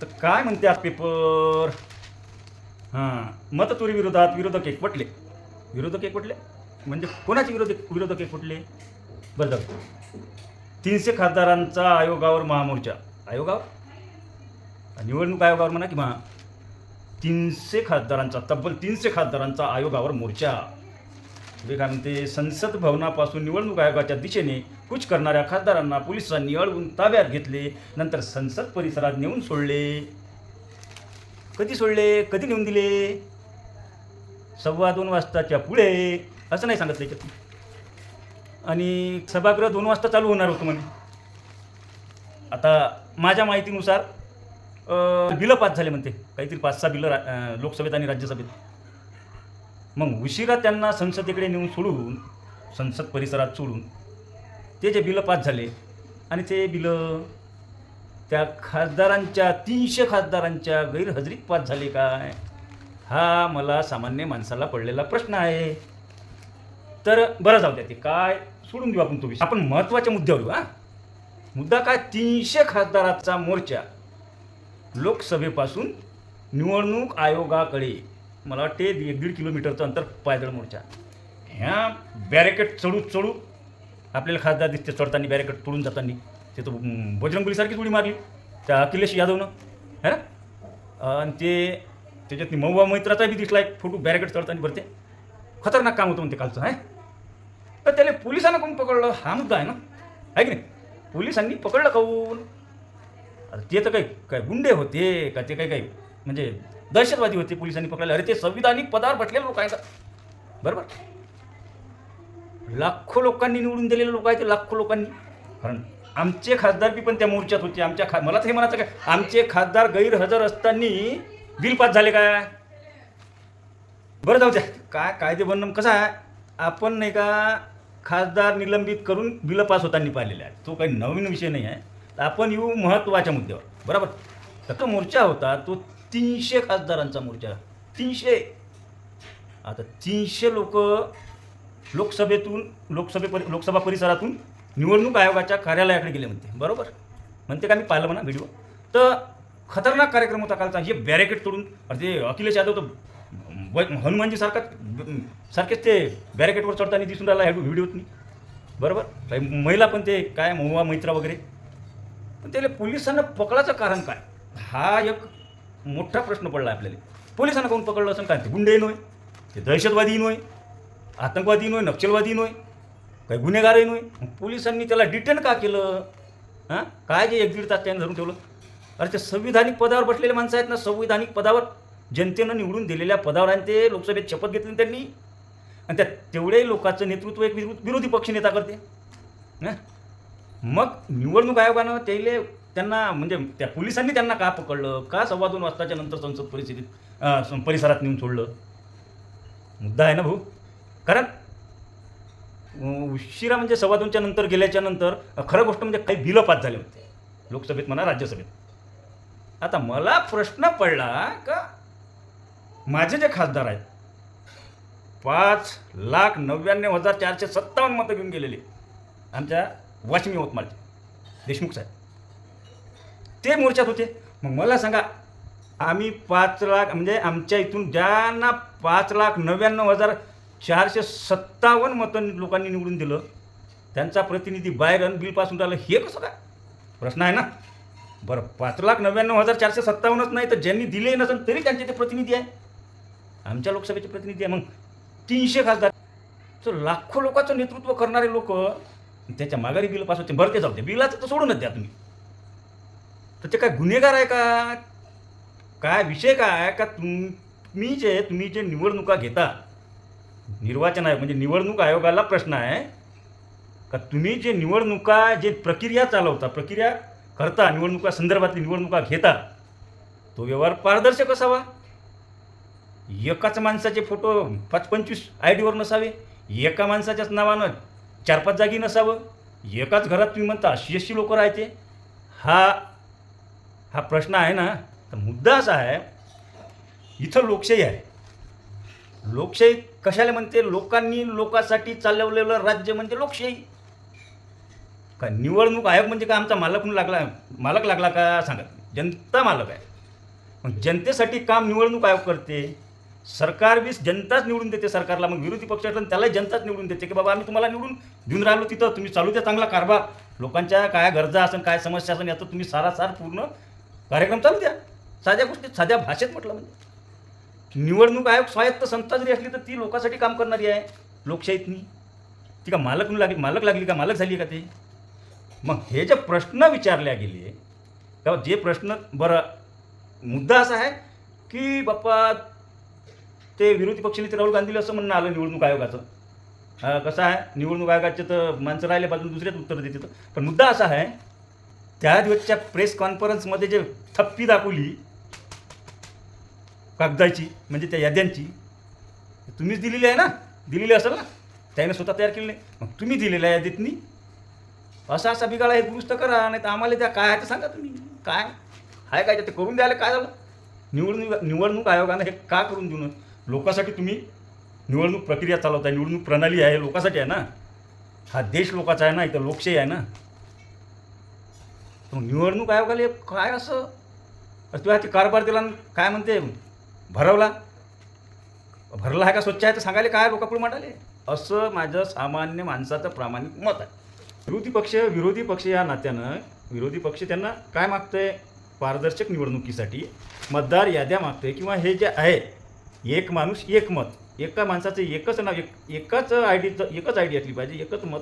तर काय म्हणते आज पेपर हां मतचोरी विरोधात विरोधक एकवटले. विरोधक एकवटले? म्हणजे कोणाचे विरोधक विरोधक एकवटले? बरं जाऊ तीनशे खासदारांचा आयोगावर महामोर्चा. आयोगावर? निवडणूक आयोगावर म्हणा की महा तीनशे खासदारांचा तब्बल तीनशे खासदारांचा आयोगावर मोर्चा. पुढे काय म्हणते संसद भवनापासून निवडणूक आयोगाच्या दिशेने कूच करणाऱ्या खासदारांना पोलिसांनी अडवून ताब्यात घेतले नंतर संसद परिसरात नेऊन सोडले. कधी सोडले? कधी नेऊन दिले? सव्वा दोन वाजताच्या पुढे. असं नाही सांगितलं त्याच्यात आणि सभागृह दोन वाजता चालू होणार होतं म्हणे. आता माझ्या माहितीनुसार बिलं पास झाले म्हणते. काहीतरी पाच सहा बिलं रा- लोकसभेत आणि राज्यसभेत. मग उशिरा त्यांना संसदेकडे नेऊन सोडून संसद परिसरात सोडून ते जे बिलं पास झाले आणि ते बिलं त्या खासदारांच्या तीनशे खासदारांच्या गैरहजरीत पास झाले काय? हा मला सामान्य माणसाला पडलेला प्रश्न आहे. तर बरं जाऊ द्या ते काय? सोडून देऊ आपण तो विषय. आपण महत्त्वाच्या मुद्द्यावर येऊ हा. मुद्दा काय? तीनशे खासदाराचा मोर्चा लोकसभेपासून निवडणूक आयोगाकडे मला वाटते एक दीड किलोमीटरचं अंतर पायदळ मोर्चा. ह्या बॅरेकेट चढू चढू आपल्याला खासदार दिसते चढताना बॅरेकेट तोडून जाताना. ते तर अं, बजरंगबलीसारखीच उडी मारली. त्या अखिलेश यादवनं. है ना? आणि ते त्याच्यात महुआ मैत्राचा बी दिसला एक फोटो बॅरेकेट चढताना भरते. खतरनाक काम होतं म्हणते कालचं आहे तर त्याला पोलिसांना कोण पकडलं? हा मुद्दा आहे ना? आहे की नाही? पोलिसांनी पकडलं काऊन अरे ते तर काही काय गुंडे होते का? ते काही काही म्हणजे दहशतवादी होते पोलिसांनी पकडले अरे ते संविधानिक पदावर बसलेले लोक आहेत. बरोबर? लाखो लोकांनी निवडून दिलेले लोक आहेत ते लाखो लोकांनी. कारण आमचे खासदार बी पण त्या मोर्चात होते. आमच्या खा मला तर हे म्हणायचं काय? आमचे खासदार गैरहजर असताना बिल पास झाले काय? बरं जाऊ द्या. काय कायदे बनणं कसं आहे? आपण नाही का खासदार निलंबित करून बिलं पास होताना पाहिलेले आहे तो काही नवीन विषय नाही आहे. आपण येऊ महत्त्वाच्या मुद्द्यावर. बरोबर? तर तो मोर्चा होता तो तीनशे खासदारांचा मोर्चा. तीनशे. आता तीनशे लोक लोकसभेतून लोकसभे परि लोकसभा परिसरातून निवडणूक आयोगाच्या कार्यालयाकडे गेले म्हणते. बरोबर? म्हणते का मी पाहिलं म्हणा व्हिडिओ तर खतरनाक कार्यक्रम होता कालचा. हे बॅरिकेड तोडून अरे ते अखिलेश यादव तर व- हनुमानजी सारखा सारखेच ते बॅरिकेडवर चढताना दिसून राहिला ह्या व्हिडिओतनी बरोबर? काही महिला पण ते काय महुआ मैत्रा वगैरे. पण त्याला पोलिसांना पकडायचं कारण काय? हा एक मोठा प्रश्न पडला आपल्याला. पोलिसांना कोण पकडलं असं काय ते गुंडे नव्हे ते दहशतवादी नव्हे आतंकवादी नव्हे नक्षलवादी नव्हे काही गुन्हेगारही नव्हे पोलिसांनी त्याला डिटेन का केलं? हां? काय जे एक दीड तास त्यांनी धरून ठेवलं? अरे ते संविधानिक पदावर बसलेले माणसं आहेत ना संविधानिक पदावर. जनतेनं निवडून दिलेल्या पदावर आणि ते लोकसभेत शपथ घेतली त्यांनी. आणि त्या तेवढ्याही लोकांचं नेतृत्व एक विरो- विरोधी पक्षनेता करते. हं? मग निवडणूक आयोगानं त्याले त्यांना म्हणजे त्या पोलिसांनी त्यांना का पकडलं? का सव्वा दोन वाजताच्या नंतर संसद परिस्थितीत परिसरात नेऊन सोडलं? मुद्दा आहे ना भाऊ. कारण उशिरा म्हणजे सव्वा दोनच्या नंतर गेल्याच्यानंतर खरं गोष्ट म्हणजे काही बिलं पास झाले होते. लोकसभेत म्हणा राज्यसभेत. आता मला प्रश्न पडला का माझे जे खासदार आहेत पाच लाख नव्याण्णव हजार चारशे सत्तावन्न मतं घेऊन गेलेले आमच्या वाशिम यवतमाळचे. देशमुख साहेब. ते मोर्चात होते. मग मला सांगा आम्ही पाच लाख म्हणजे आमच्या इथून ज्यांना पाच लाख नव्याण्णव हजार चारशे सत्तावन्न मतं लोकांनी निवडून दिलं त्यांचा प्रतिनिधी बाहेर बिलपासून राहिलं हे कसं काय? प्रश्न आहे ना? बरं पाच लाख नव्याण्णव हजार चारशे सत्तावन्नच नाही तर ज्यांनी दिले नसेल तरी त्यांचे ते प्रतिनिधी आहे. आमच्या लोकसभेचे प्रतिनिधी आहे मग तीनशे खासदार. तर लाखो लोकांचं नेतृत्व करणारे लोक त्याच्या माघारी बिल पास होते. बरं ते जाऊ दे. बिलाचं तर सोडूनच द्या तुम्ही. तर ते काय गुन्हेगार आहे का? काय विषय काय का तुम्ही जे तुम्ही जे निवडणुका घेता निर्वाचन आहे म्हणजे निवडणूक आयोगाला प्रश्न आहे का तुम्ही जे निवडणुका जे प्रक्रिया चालवता प्रक्रिया करता निवडणुका संदर्भातली निवडणुका घेता तो व्यवहार पारदर्शक असावा? एकाच माणसाचे फोटो पाच पंचवीस आय डीवर नसावे एका माणसाच्याच नावानं चार पाच जागी नसावं. एकाच घरात तुम्ही म्हणता अशी अशी लोकं राहते. हा हा प्रश्न आहे ना तर मुद्दा असा आहे इथं लोकशाही आहे. लोकशाही कशाला म्हणते? लोकांनी लोकांसाठी चालवलेलं राज्य म्हणजे लोकशाही. का निवडणूक आयोग म्हणजे का आमचा मालक म्हणून लागला मालक लागला का? सांगा. जनता मालक आहे. मग जनतेसाठी काम निवडणूक आयोग करते. सरकार बीस जनताच निवडून देते सरकारला. मग विरोधी पक्ष असलं त्यालाही जनताच निवडून देते की बाबा आम्ही तुम्हाला निवडून देऊन राहिलो तिथं. तुम्ही चालू द्या चांगला कारभार. लोकांच्या काय गरजा असेल काय समस्या असेल याचं तुम्ही सारासार पूर्ण कार्यक्रम चालू द्या. साध्या गोष्टीत साध्या भाषेत म्हटलं म्हणजे. निवडणूक आयोग स्वायत्त संस्था जरी असली तर ती लोकांसाठी काम करणारी आहे लोकशाहीतनी. ती का मालक म्हणून लागली मालक लागली का मालक झाली का ते? मग हे जे प्रश्न विचारल्या गेले तेव्हा जे प्रश्न बरं मुद्दा असा आहे की बाप्पा ते विरोधी पक्षनेते राहुल गांधीला असं म्हणणं आलं निवडणूक आयोगाचं. कसं आहे? निवडणूक आयोगाचे तर माणसं राहिले बाजून दुसऱ्याच उत्तर देते तर. पण मुद्दा असा आहे त्या दिवसच्या प्रेस कॉन्फरन्समध्ये जे थप्पी दाखवली कागदाची म्हणजे त्या याद्यांची तुम्हीच दिलेली आहे ना? दिलेली असेल ना? त्याने स्वतः तयार केली नाही. मग तुम्ही दिलेल्या यादीतनी असा असा बिघाडा हे दुरुस्त करा नाही तर आम्हाला त्या काय आहे ते सांगा तुम्ही. काय? आहे काय ते करून द्यायला काय झालं? निवडणूक निवडणूक आयोगानं हे का करून देऊ लोकांसाठी तुम्ही निवडणूक प्रक्रिया चालवताय निवडणूक प्रणाली आहे लोकांसाठी आहे ना? हा देश लोकाचा आहे ना? इथं लोकशाही आहे ना? निवडणूक आयोगाला हे काय असं? तुला ते कारभार दिला आणि काय म्हणते? भरवला. भरला आहे का? स्वच्छ आहे तर सांगायला काय लोकांपुढे म्हणाले असं माझं सामान्य माणसाचं प्रामाणिक मत आहे. विरोधी पक्ष विरोधी पक्ष या नात्यानं विरोधी पक्ष त्यांना काय मागतंय? पारदर्शक निवडणुकीसाठी मतदार याद्या मागतोय किंवा हे जे आहे एक माणूस एक मत. एका माणसाचं एकच नाव एक एकाच आय डीचं एकच आय डी असली पाहिजे एकच मत.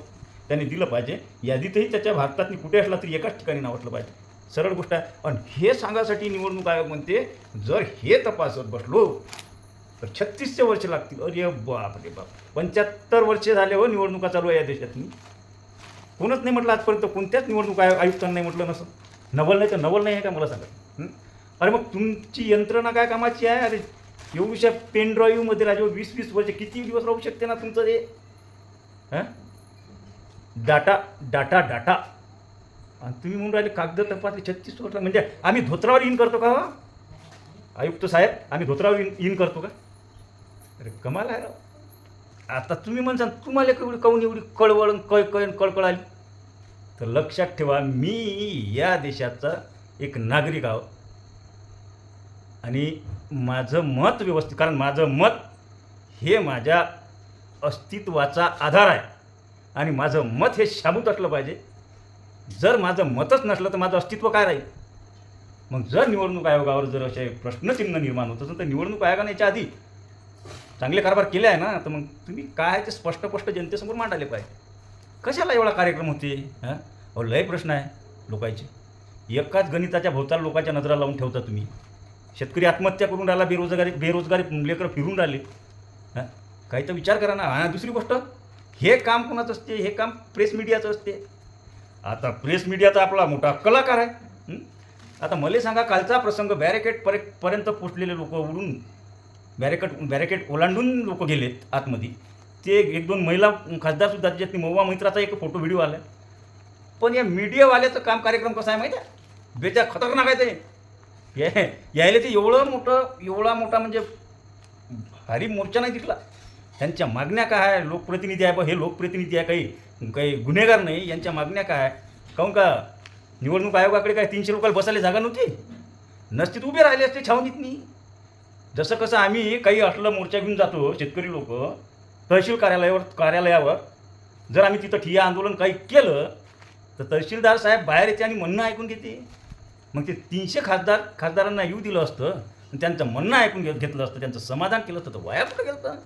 त्यांनी दिलं पाहिजे. यादीतही त्याच्या भारतातनी कुठे असला तरी एकाच ठिकाणी नाव असलं पाहिजे. सरळ गोष्ट आहे. पण हे सांगासाठी निवडणूक आयोग म्हणते जर हे तपासत बसलो तर छत्तीसशे वर्ष लागतील. अरे बाप रे बाप. पंच्याहत्तर वर्षे झाले हो निवडणुका चालू आहे या देशातनी. कोणच नाही म्हटलं आजपर्यंत कोणत्याच निवडणूक आयोग आयुक्तांना नाही म्हटलं नसं नवल नाही तर नवल नाही आहे का मला सांगा? अरे मग तुमची यंत्रणा काय कामाची आहे? अरे एवढ्या पेन ड्राईव्हमध्ये वीस वीस वर्ष किती दिवस राहू शकते ना तुमचं ते हां? Data data data. आणि तुम्ही म्हणून राहिले कागद तपासले छत्तीस वर्षला म्हणजे आम्ही धोत्रावर इन करतो का हो? आयुक्त साहेब आम्ही धोत्रावर इन इन करतो का? अरे कमाल आहे राव. आता तुम्ही म्हणसान तुम्हाला एवढी काऊन एवढी कळवळ कळ कळ कळकळ आली? तर लक्षात ठेवा मी या देशाचा एक नागरिक आहो. आणि माझं मत व्यवस्थित कारण माझं मत हे माझ्या अस्तित्वाचा आधार आहे. आणि माझं मत हे शाबूत असलं पाहिजे. जर माझं मतच नसलं तर माझं अस्तित्व काय राहील? मग जर निवडणूक आयोगावर जर असे प्रश्नचिन्ह निर्माण होत असेल तर निवडणूक आयोगाने याच्या आधी चांगले कारभार केले आहे ना तर मग तुम्ही काय आहे ते स्पष्ट स्पष्ट जनतेसमोर मांडायला पाहिजे. कशाला एवढा कार्यक्रम होते? हां? अहो लय प्रश्न आहे लोकांचे. एकाच गणिताच्या भोवताल लोकांच्या नजरा लावून ठेवता तुम्ही. शेतकरी आत्महत्या करून राहिला बेरोजगारी बेरोजगारी लेकरं फिरून राहिले. हां? काही तर विचार करा ना. आणि दुसरी गोष्ट. हे काम कोणाचं असते? हे काम प्रेस मीडियाचं असते. आता प्रेस मीडियाचा आपला मोठा कलाकार आहे. आता मला सांगा कालचा प्रसंग बॅरिकेड पर पर्यंत पोचलेले लोक उडून बॅरिकेड बॅरिकेड ओलांडून लोक गेलेत आतमध्ये. ते एक दोन महिला खासदारसुद्धा त्याच्यात मौवा मैत्राचा एक फोटो व्हिडिओ आला पण या मीडियावाल्याचं काम कार्यक्रम कसा आहे माहिती आहे? बेच्या खतरनाक आहे ते. यायला ते एवढं मोठं एवढा मोठा म्हणजे भारी मोर्चा नाही दिसला त्यांच्या मागण्या काय आहे? लोकप्रतिनिधी आहे बा हे लोकप्रतिनिधी आहे काही. काही गुन्हेगार नाही यांच्या मागण्या काय आहे? काहून का? निवडणूक आयोगाकडे काय तीनशे रुपयाला बसायला जागा नव्हती? नसती उभे राहिले असते छावणीतनी. जसं कसं आम्ही काही असलं मोर्चा घेऊन जातो शेतकरी लोक तहसील कार्यालयावर कार्यालयावर जर आम्ही तिथं ठिय्या आंदोलन काही केलं तर तहसीलदार साहेब बाहेर येते आणि म्हणणं ऐकून घेते. मग ते तीनशे खासदार खासदारांना येऊ दिलं असतं त्यांचं म्हणणं ऐकून घे घेतलं असतं त्यांचं समाधान केलं असतं तर वाया कुठं गेलं होतं?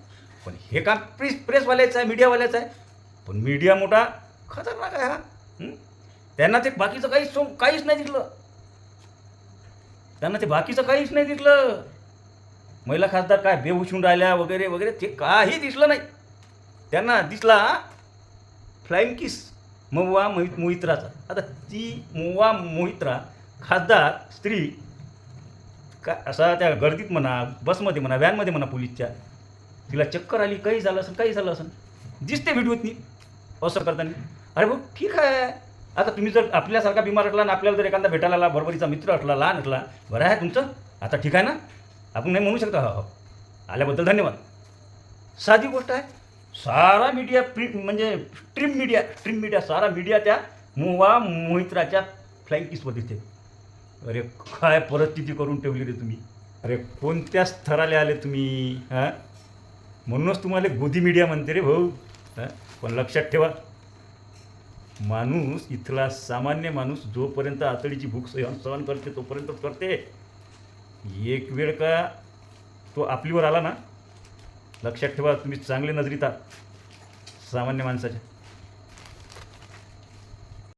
पण हे काम प्रेस प्रेसवाल्याचं आहे मीडियावाल्याचं आहे. पण मीडिया मोठा खतरनाक आहे हा. त्यांना ते बाकीचं काहीच सो काहीच नाही दिसलं. त्यांना ते बाकीचं काहीच नाही दिसलं. महिला खासदार काय बेहुशून राहिल्या वगैरे वगैरे ते काही दिसलं नाही. त्यांना दिसला फ्लाईंग किस महुआ मोहित मोहित्राचा. आता ती मोवा मोहित्रा खासदार स्त्री का असा त्या गर्दीत म्हणा बसमध्ये म्हणा व्हॅनमध्ये म्हणा पोलीसच्या तिला चक्कर आली काही झालं असेल काही झालं असेल. दिसते व्हिडिओतनी असं करताना. अरे भाऊ ठीक आहे. आता तुम्ही जर आपल्यासारखा बिमार असला आणि आपल्याला जर एखादा भेटायला आला बरोबरीचा मित्र असला लहान असला बरं आहे तुमचं? आता ठीक आहे ना? आपण नाही म्हणू शकता. हो, हो. आल्याबद्दल धन्यवाद. साधी गोष्ट आहे सारा मीडिया प्रिंट म्हणजे स्ट्रीम मीडिया स्ट्रीम मीडिया सारा मीडिया त्या मुवा मोहित्राच्या फ्लाईंग किसवर दिसते अरे काय परिस्थिती करून ठेवली रे तुम्ही? अरे कोणत्या स्थराला आले तुम्ही? हां? म्हणूनच तुम्हाला गोदी मीडिया म्हणते रे भाऊ. पण लक्षात ठेवा. माणूस इथला सामान्य माणूस जोपर्यंत आतडीची भूक सहन सहन करते तोपर्यंतच करते. एक वेळ का तो आपलीवर आला ना लक्षात ठेवा तुम्ही चांगले नजरीत आहात. सामान्य माणसाच्या.